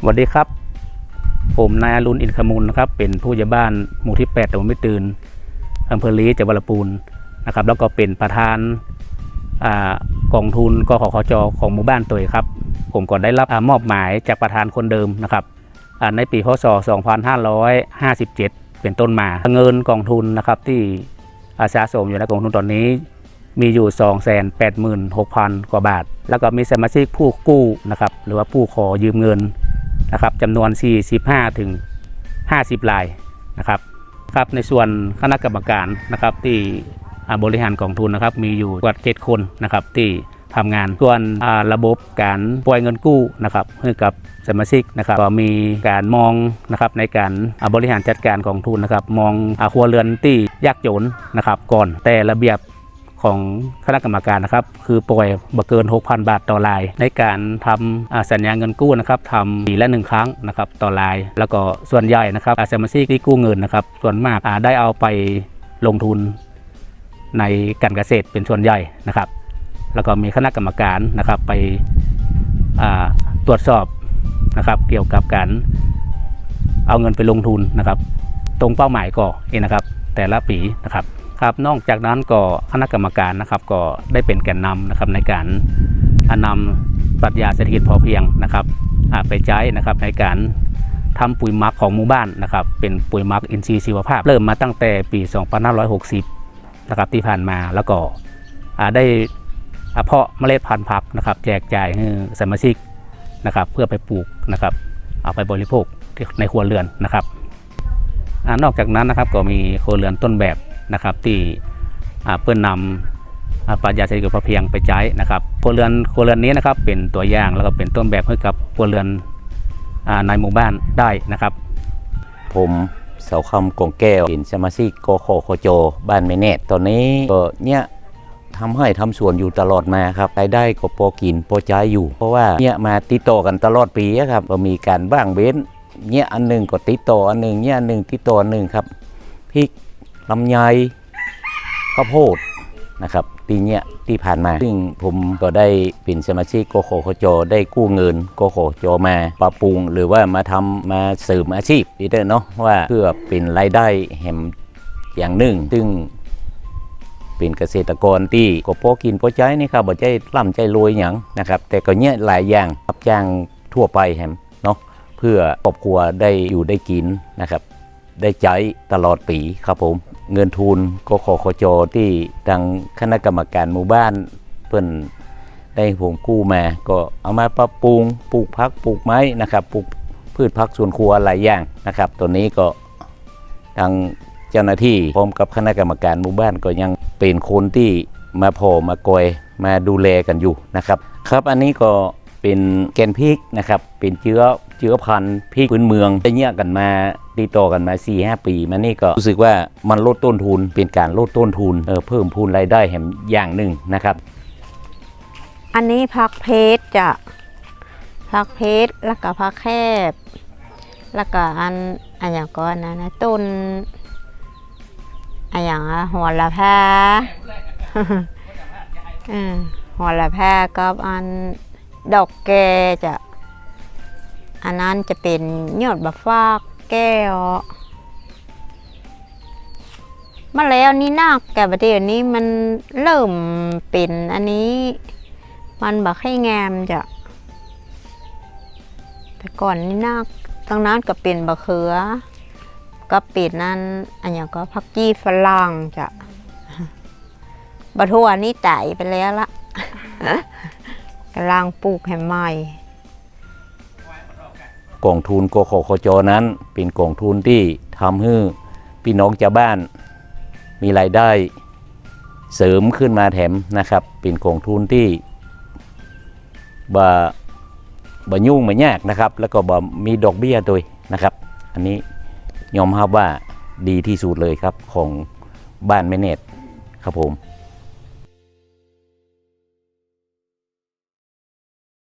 สวัสดีครับ ผมนายอรุณอินทมูลนะครับ เป็นผู้ใหญ่บ้านหมู่ที่8ตำบลไม่ตื่นอำเภอลีจังหวัดลำพูนนะครับ แล้วก็เป็นประธานอกองทุนกขคจของหมู่บ้านตัวเองครับ ผมก็ได้รับอมอบหมายจากประธานคนเดิมนะครับในปีพศ 2557 เป็นต้นมาเงินกองทุนนะครับที่อาสะสมอยู่ในกองทุนตอนนี้มีอยู่ 286,000 กว่าบาท แล้วก็มีสมาชิกผู้กู้นะครับหรือว่าผู้ขอยืมเงิน นะครับจำนวน 45 ถึง 50รายนะครับครับในส่วนคณะกรรมการนะครับที่บริหารกองทุนนะครับมีอยู่กว่า7คนนะครับที่ทำงานส่วนระบบการปล่อยเงินกู้นะครับให้กับสมาชิกนะครับก็มีการมองนะครับในการบริหารจัดการกองทุนนะครับ มองอครัวเรือนที่ยากจนนะครับก่อนแต่ระเบียบ ของคณะกรรมการนะครับ คือปล่อยบ่เกิน 6,000 บาทต่อราย ในการทำสัญญาเงินกู้นะครับทำปีละหนึ่งครั้งนะครับต่อราย แล้วก็ส่วนใหญ่นะครับอาสมาชิกที่กู้เงินนะครับ ส่วนมากอ่าได้เอาไปลงทุนในการเกษตรเป็นส่วนใหญ่นะครับ แล้วก็มีคณะกรรมการนะครับไปตรวจสอบนะครับเกี่ยวกับการเอาเงินไปลงทุนนะครับ ตรงเป้าหมายก่อนเองนะครับ แต่ละปีนะครับ ครับนอกจากนั้นก็คณะกรรมการนะครับก็ได้เป็นแกนนำนะครับในการอนำปรัชญาเศรษฐกิจพอเพียงนะครับไปใช้นะครับในการทำปุ๋ยหมักของหมู่บ้านนะครับเป็นปุ๋ยหมักอินทรีย์ชีวภาพ เริ่มมาตั้งแต่ปี 2560 นะครับที่ผ่านมาแล้วก็ได้เพาะเมล็ดพันธุ์ผักนะครับแจกจ่ายให้สมาชิกนะครับเพื่อไปปลูกนะครับเอาไปบริโภคในครัวเรือนนะครับอนอกจากนั้นนะครับก็มีครัวเรือนต้นแบบ นะครับที่เพื่อนนำปรัชญาเศรษฐกิจพอเพียงไปใช้นะครับครัวเรือนครัวเรือนนี้นะครับเป็นตัวอย่างแล้วก็เป็นต้นแบบให้กับครัวเรือนอในหมู่บ้านได้นะครับ ผมเสาคำกงแก้วเป็นสมาชิกโกโคโคโจ บ้านเมเนตตอนนี้ก็เนี่ยทำให้ทำสวนอยู่ตลอดมาครับรายได้ก็พอกินพอใช้อยู่ เพราะว่าเนี่ยมาติดต่อกันตลอดปีอะครับก็มีการบ้างเว้นเนี่ยอันหนึ่งก็ติดต่ออันหนึ่งเนี่ยอันหนึ่งติดต่ออันหนึ่งครับพริก ลำไยข้าวโพดนะครับปีเนี้ยที่ผ่านมา ซึ่งผมก็ได้เป็นสมาชิกโกโคโคโจได้กู้เงินโกโคโจมาปรับปรุง หรือว่ามาทำมาเสริมอาชีพดีเด้เนาะว่าเพื่อเป็นรายได้แหมอย่างหนึ่ง ซึ่งเป็นเกษตรกรที่ก็พอกินพอใช้นี่ครับบ่ใจร่ำใจรวยอย่างนะครับ แต่ก็เนี่ยหลายอย่างรับจ้างทั่วไปแฮมเนาะเพื่อครอบครัวได้อยู่ได้กินนะครับ ได้ใจตลอดปีครับผม เงินทุนกขคจที่ทางคณะกรรมการหมู่บ้านเพิ่นได้ผมกู้มา ก็เอามาปรับปรุงปลูกพักปลูกไม้นะครับปลูกพืชพักสวนครัวหลายอย่างนะครับ ตัวนี้ก็ทางเจ้าหน้าที่พร้อมกับคณะกรรมการหมู่บ้านก็ยังเป็นคนที่มาพอมากอยมาดูแลกันอยู่นะครับ ครับอันนี้ก็ เป็นแกนพริกนะครับ เป็นเชื้อเชื้อพันธุ์พริกพื้นเมืองได้เนี่ยกันมาติดต่อกันมา4ีหปีมานี่ก็รู้สึกว่ามันลดต้นทุนเป็นการลดต้นทุนเออเพิ่มพูนรายได้แหมอย่างหนึ่งนะครับ อันนี้พักเพชรจะพักเพชรแล้วก็พักแคบ แล้วก็อันอันอย่างก่อนนะนะต้นอันอย่างหัวละแพรอืมหัวละแพรกับอัน ดอกแกจะ อันนั้นจะเป็นยอดบะฟากแก้วมาแล้วนี่นักแต่ประเดี๋ยวนี้มันเริ่มเป็นอันนี้ มันบักให้งามจ้ะแต่ก่อนนี่นักตรงนั้นก็เป็นบะเขือ ก็เปิดนั่นอันอย่างก็พักกี้ฝรั่งจ้ะบะทั่วนี่ไต่ไปแล้วละ กำลังปลูกให้ใหม่กองทุนกขคจนั้น เป็นกองทุนที่ทำให้พี่น้องชาวบ้านมีรายได้เสริมขึ้นมาแถมนะครับ เป็นกองทุนที่บ่บ่ยุ่งไม่ยากนะครับ แล้วก็บ่มีดอกเบี้ยด้วยนะครับ อันนี้ยอมรับว่าดีที่สุดเลยครับของบ้านแม่เนตรครับผม